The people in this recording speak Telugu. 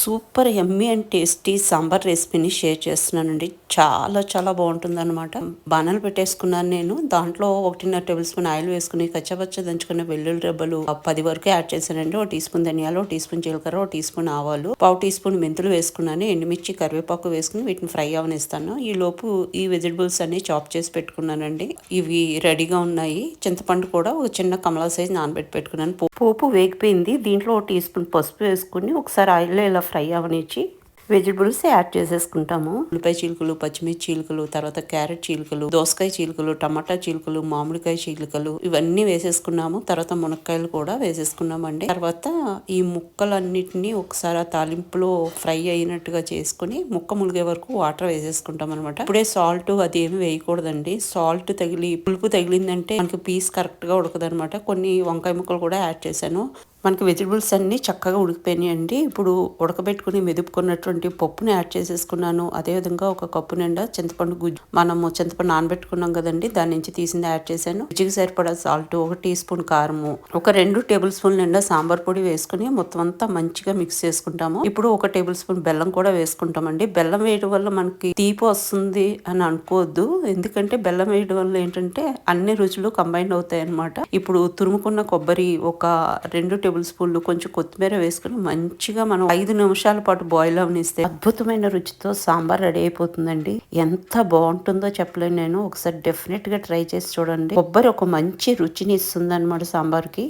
Super yummy and tasty sambar రెసిపీని షేర్ చేస్తున్నానండి. చాలా చాలా బాగుంటుంది అనమాట బాణాలు పెట్టేసుకున్నాను నేను. దాంట్లో ఒకటిన్నర టేబుల్ స్పూన్ ఆయిల్ వేసుకుని కచ్చపచ్చ దంచుకున్న వెల్లుల్లి రెబ్బలు పది వరకు యాడ్ చేశానండి. ఒక టీ స్పూన్ ధనియాలు ఒక టీ స్పూన్ జీలకర్ర ఒక టీ స్పూన్ ఆవాలు పావు టీ స్పూన్ మెంతులు వేసుకున్నాను. ఎండుమిర్చి కరివేపాకు వేసుకుని వీటిని ఫ్రై అవనిస్తాను. ఈ లోపు ఈ వెజిటబుల్స్ అన్ని చాప్ చేసి పెట్టుకున్నానండి. ఇవి రెడీగా ఉన్నాయి. చింతపండు కూడా ఒక చిన్న కమలా సైజ్ నానబెట్టి పెట్టుకున్నాను. పోపు వేగిపోయింది. దీంట్లో ఒక టీ స్పూన్ పసుపు వేసుకుని ఒకసారి ఆయిల్లో ఇలా ఫ్రై అవనిచ్చి వెజిటబుల్స్ యాడ్ చేసేసుకుంటాము. ఉల్లిపాయ చీలికలు పచ్చిమిర్చి చీలికలు తర్వాత క్యారెట్ చీలికలు దోసకాయ చీలికలు టమాటా చీలికలు మామిడికాయ చీలికలు ఇవన్నీ వేసేసుకున్నాము. తర్వాత మునక్కాయలు కూడా వేసేసుకున్నామండి. తర్వాత ఈ ముక్కలన్నిటిని ఒకసారి ఆ తాలింపులో ఫ్రై అయినట్టుగా చేసుకుని ముక్క ములిగే వరకు వాటర్ వేసేసుకుంటాం అనమాట ఇప్పుడే సాల్ట్ అది ఏమి వేయకూడదండి. సాల్ట్ తగిలి పులుపు తగిలిందంటే మనకి పీస్ కరెక్ట్గా ఉడకదనమాట కొన్ని వంకాయ ముక్కలు కూడా యాడ్ చేశాను. మనకి వెజిటబుల్స్ అన్నీ చక్కగా ఉడికిపోయినాయండి. ఇప్పుడు ఉడకబెట్టుకుని మెదుపుకున్నటువంటి పప్పుని యాడ్ చేసేసుకున్నాను. అదేవిధంగా ఒక కప్పు నిండా చింతపండు గుజ్జు. మనము చింతపండు నానబెట్టుకున్నాం కదండి దాని నుంచి తీసింది యాడ్ చేశాను. రుచికి సరిపడా సాల్ట్ ఒక టీ స్పూన్ కారము ఒక రెండు టేబుల్ స్పూన్ నిండా సాంబార్ పొడి వేసుకుని మొత్తం అంతా మంచిగా మిక్స్ చేసుకుంటాము. ఇప్పుడు ఒక టేబుల్ స్పూన్ బెల్లం కూడా వేసుకుంటామండి. బెల్లం వేయడం వల్ల మనకి తీపి వస్తుంది అని అనుకోవద్దు. ఎందుకంటే బెల్లం వేయడం వల్ల ఏంటంటే అన్ని రుచులు కంబైన్ అవుతాయి అనమాట ఇప్పుడు తురుముకున్న కొబ్బరి ఒక రెండు టేబుల్ స్పూన్లు కొంచెం కొత్తిమీర వేసుకుని మంచిగా మనం ఐదు నిమిషాల పాటు బాయిల్ అవనిస్తే అద్భుతమైన రుచితో సాంబార్ రెడీ అయిపోతుందండి. ఎంత బాగుంటుందో చెప్పలేను నేను. ఒకసారి డెఫినెట్గా ట్రై చేసి చూడండి. కొబ్బరి ఒక మంచి రుచిని ఇస్తుంది అనమాట సాంబార్కి.